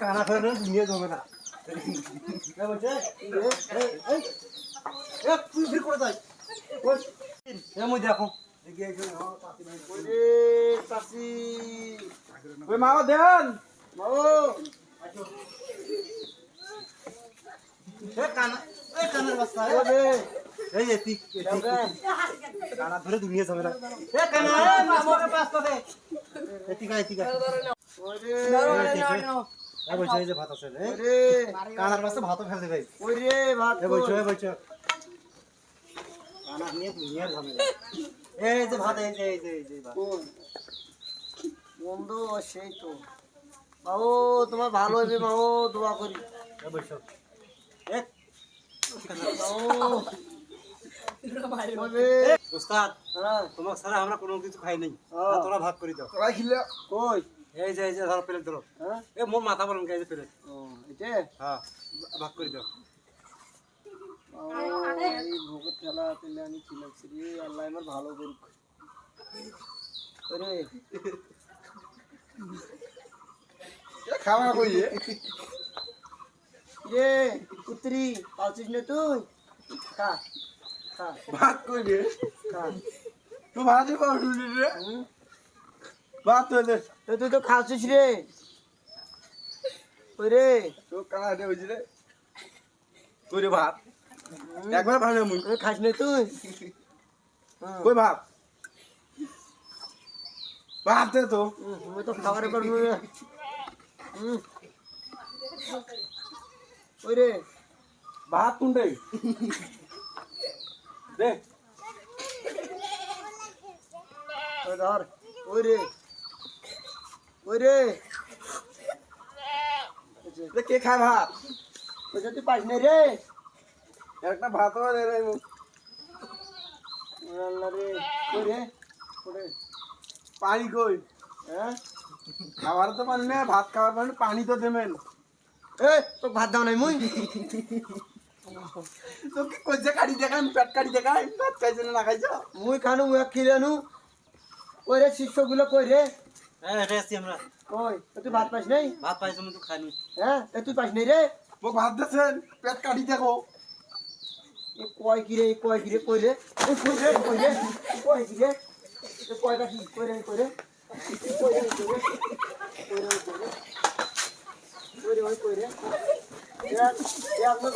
কানা ফেলে নিয়ে যাবে না করে দেখো মাও দেন কানা কানার ওরে, এই এতি দাও কানা ধরে দুনিয়া যাবে না এ কানা এ মামুকে পাস করে ওরে, এ বইছো এই যে ভাত আছে ওরে, কানার বাচ্চা ভাতও ফেলতে ভাই। ওরে, ভাত এ বইছো? এ বইছো কানা নিয়ে ঝামেলা। এই যে ভাত এই যে এই যে এই যে ভাত। বন্ধু সেই তো। মাও তোমার ভালো হবে মাও দোয়া করি। এ বইছো এ ওরে, উস্তাদ হ্যাঁ, তোমার ছাড়া আমরা কোনো কিছু খাই নাই। তোরা ভাগ করে দাও। তোরা খিলে কই? এই যে এই যে ধরো প্লেট ধরো। হ্যাঁ এ মোর মাথা বলুন এই যে প্লেট এটা হ্যাঁ ভাগ করে দাও। ভোগের ঠেলা পেলে আমি ছিলাম রে আল্লাহ আমার ভালো করুক। ওরে। খাওয়া কই রে? পুত্রি পালছিস না তুই? খা। ভাত কই খা তুই ভাতে পাউডি রে? ভাত তো দে তুই তো খাচ্ছিস রে ওই রে তো কানা দে রে কই রে ভাত একবার ভালো মুই খাস না তুই। কই ভাত ভাত দে তো আমি তো খাবারে পারব না হুম। ওই রে ভাত কোনটাই দে। খায় ভাত? ওই রে। একটা ভাত দে রে আল্লাহ ওই রে কই? হ্যাঁ? খাবার তো পানি না, ভাত পানি পানি তো দেবেন। এ তো ভাত দাও নাই মুই? তো কি কইছে কাটি দেখাই পেট কাটি দেখাই ভাত খাইছে না না খাইছ? মুই খানু মুই খিলে ওই রে শিষ্যগুলো কই রে? হ্যাঁ আছি আমরা। কই তুই ভাত পাস নাই? ভাত পাইছো আমি তো খাইনি। হ্যাঁ তুই পাস নাই রে? মোক ভাত দেছেন পেট কাটি দেখো কয় কি রে কয় কি রে কই রে? এ কই রে কই রে? এ কয় কি রে কয়টা কি কই রে কই यार यार मैं